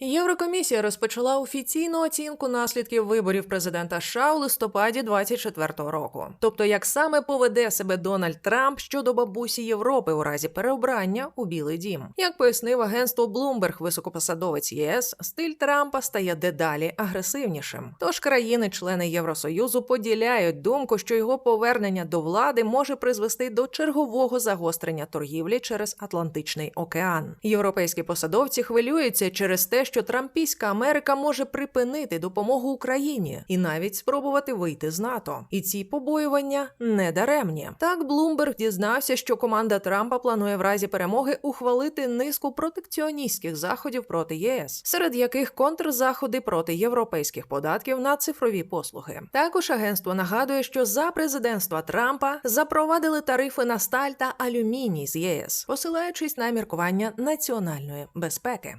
Єврокомісія розпочала офіційну оцінку наслідків виборів президента США у листопаді 24-го року. Тобто, як саме поведе себе Дональд Трамп щодо бабусі Європи у разі переобрання у Білий Дім. Як пояснив агентство Bloomberg, високопосадовець ЄС, стиль Трампа стає дедалі агресивнішим. Тож країни-члени Євросоюзу поділяють думку, що його повернення до влади може призвести до чергового загострення торгівлі через Атлантичний океан. Європейські посадовці хвилюються через те, що Трампійська Америка може припинити допомогу Україні і навіть спробувати вийти з НАТО. І ці побоювання не даремні. Так Блумберг дізнався, що команда Трампа планує в разі перемоги ухвалити низку протекціоністських заходів проти ЄС, серед яких контрзаходи проти європейських податків на цифрові послуги. Також агентство нагадує, що за президентства Трампа запровадили тарифи на сталь та алюміній з ЄС, посилаючись на міркування національної безпеки.